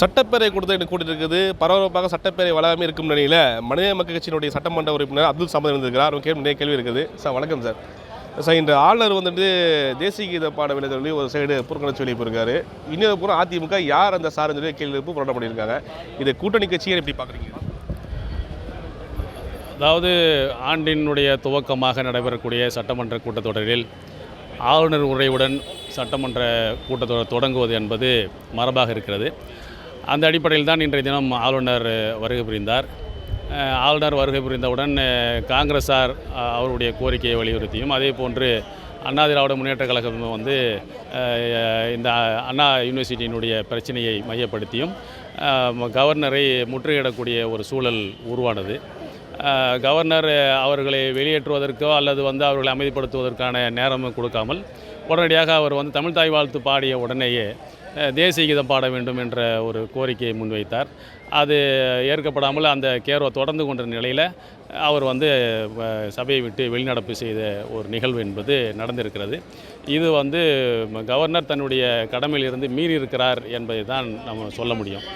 சட்டப்பேரவை கூட்டத்தை எனக்கு இருக்குது பரபரப்பாக சட்டப்பேரவை வளாகமே இருக்கும் நிலையில் மனித மக்கள் கட்சியினுடைய சட்டமன்ற உறுப்பினர் அப்துல் சமத் இருந்திருக்கிறார். அவங்க கேள்வி நிறைய கேள்வி இருக்குது. சார் வணக்கம் சார். சார் இன்று ஆளுநர் வந்துட்டு தேசிய கீத பாடவில்லை சொல்லி ஒரு சைடு புறக்கணிச்சு வெளியே போயிருக்காரு இன்னொரு புறம் அதிமுக யார் அந்த சார் சொல்லி கேள்வி எழுப்பு போராட்டம் பண்ணியிருக்காங்க. இதை கூட்டணி கட்சியை எப்படி பார்க்குறீங்க? அதாவது ஆண்டினுடைய துவக்கமாக நடைபெறக்கூடிய சட்டமன்ற கூட்டத்தொடரில் ஆளுநர் உரையுடன் சட்டமன்ற கூட்டத்தொடர் தொடங்குவது என்பது மரபாக இருக்கிறது. அந்த அடிப்படையில் தான் இன்றைய தினம் ஆளுநர் வருகை புரிந்தார். ஆளுநர் வருகை புரிந்தவுடன் காங்கிரஸார் அவருடைய கோரிக்கையை வலியுறுத்தியும் அதே போன்று அண்ணா திராவிட முன்னேற்ற கழகம் வந்து இந்த அண்ணா யூனிவர்சிட்டியினுடைய பிரச்சனையை மையப்படுத்தியும் கவர்னரை முற்றுகையிடக்கூடிய ஒரு சூழல் உருவானது. கவர்னர் அவர்களை வெளியேற்றுவதற்கோ அல்லது வந்து அவர்களை அமைதிப்படுத்துவதற்கான நேரம் கொடுக்காமல் உடனடியாக அவர் வந்து தமிழ் தாய் வாழ்த்து பாடிய உடனேயே தேசிய கீதம் பாட வேண்டும் என்ற ஒரு கோரிக்கையை முன்வைத்தார். அது ஏற்கப்படாமல் அந்த கேர்வை தொடர்ந்து கொண்ட நிலையில் அவர் வந்து சபையை விட்டு வெளிநடப்பு செய்த ஒரு நிகழ்வு என்பது நடந்திருக்கிறது. இது வந்து கவர்னர் தன்னுடைய கடமையில் இருந்து மீறி இருக்கிறார் என்பதை தான் நம்ம சொல்ல முடியும்.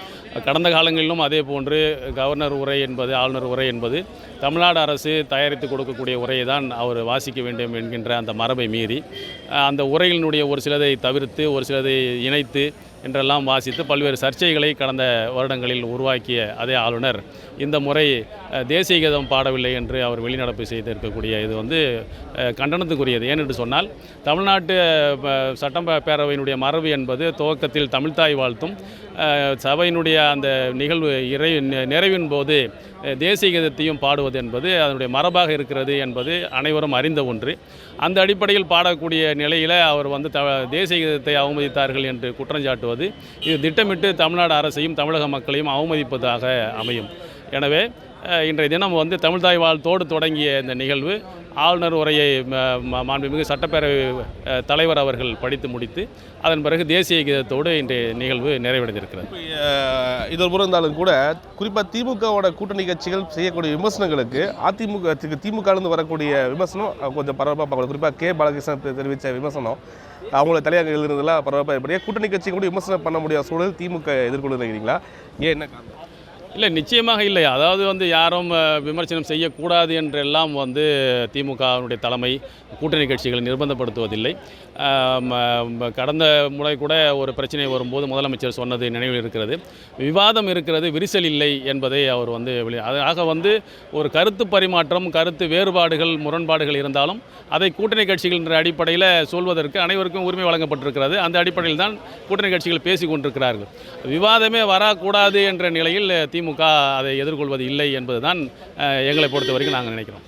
கடந்த காலங்களிலும் அதே போன்று கவர்னர் உரை என்பது ஆளுநர் உரை என்பது தமிழ்நாடு அரசு தயாரித்து கொடுக்கக்கூடிய உரையை தான் அவர் வாசிக்க வேண்டும் என்கின்ற அந்த மரபை மீறி அந்த உரைகளினுடைய ஒரு சிலதை தவிர்த்து ஒரு சிலதை இணைத்து என்றெல்லாம் வாசித்து பல்வேறு சர்ச்சைகளை கடந்த வருடங்களில் உருவாக்கிய அதே ஆளுநர். இந்த முறை தேசிய கீதம் பாடவில்லை என்று அவர் வெளிநடப்பு செய்திருக்கக்கூடிய இது வந்து கண்டனத்துக்குரியது. ஏனென்று சொன்னால் தமிழ்நாட்டு சட்டம்ப பேரவையினுடைய மரபு என்பது துவக்கத்தில் தமிழ்தாய் வாழ்த்தும் சபையினுடைய அந்த நிகழ்வு இறை நிறைவின் போது தேசிய கீதத்தையும் பாடுவது என்பது அதனுடைய மரபாக இருக்கிறது என்பது அனைவரும் அறிந்த ஒன்று. அந்த அடிப்படையில் பாடக்கூடிய நிலையில் அவர் வந்து த தேசிய கீதத்தை அவமதித்தார்கள் என்று குற்றஞ்சாட்டுவது இது திட்டமிட்டு தமிழ்நாடு அரசையும் தமிழக மக்களையும் அவமதிப்பதாக அமையும். எனவே இன்றைய தினம் வந்து தமிழ்தாய் வாழ்த்தோடு தொடங்கிய இந்த நிகழ்வு. ஆளுநர் உரையை மாண்புமிகு சட்டப்பேரவை தலைவர் அவர்கள் படித்து முடித்து அதன் பிறகு தேசிய கீதத்தோடு இன்றைய நிகழ்வு நிறைவடைந்திருக்கிறது. இதில் இது ஒரு இருந்தாலும் கூட குறிப்பாக திமுகவோட கூட்டணி கட்சிகள் செய்யக்கூடிய விமர்சனங்களுக்கு அதிமுக திமுகலேருந்து வரக்கூடிய விமர்சனம் கொஞ்சம் பரபரப்பாக பார்க்கணும். குறிப்பாக கே. பாலகிருஷ்ணன் தெரிவித்த விமர்சனம் அவங்கள தலையாக எழுதுனதெல்லாம் பரபரப்பாக இப்படியே கூட்டணி கட்சி கூட விமர்சனம் பண்ண முடியாத சூழல் திமுக எதிர்கொண்டு இருக்கிறீங்களா ஏன் என்ன காரணம்? இல்லை நிச்சயமாக இல்லை. அதாவது வந்து யாரும் விமர்சனம் செய்யக்கூடாது என்றெல்லாம் வந்து திமுகவினுடைய தலைமை கூட்டணி கட்சிகளை நிர்பந்தப்படுத்துவதில்லை. ம- கடந்த முறை கூட ஒரு பிரச்சனை வரும்போது முதலமைச்சர் சொன்னது நினைவில் இருக்கிறது. விவாதம் இருக்கிறது விரிசல் இல்லை என்பதை அவர் வந்து அது- ஆக வந்து ஒரு கருத்து பரிமாற்றம் கருத்து வேறுபாடுகள் முரண்பாடுகள் இருந்தாலும் அதை கூட்டணி கட்சிகள் என்ற அடிப்படையில் சொல்வதற்கு அனைவருக்கும் உரிமை வழங்கப்பட்டிருக்கிறது. அந்த அடிப்படையில் தான் கூட்டணி கட்சிகள் பேசி கொண்டிருக்கிறார்கள் விவாதமே வரக்கூடாது என்ற நிலையில் திமுக அதை எதிர்கொள்வது இல்லை என்பதுதான் எங்களை பொறுத்த வரைக்கும் நாங்கள் நினைக்கிறோம்.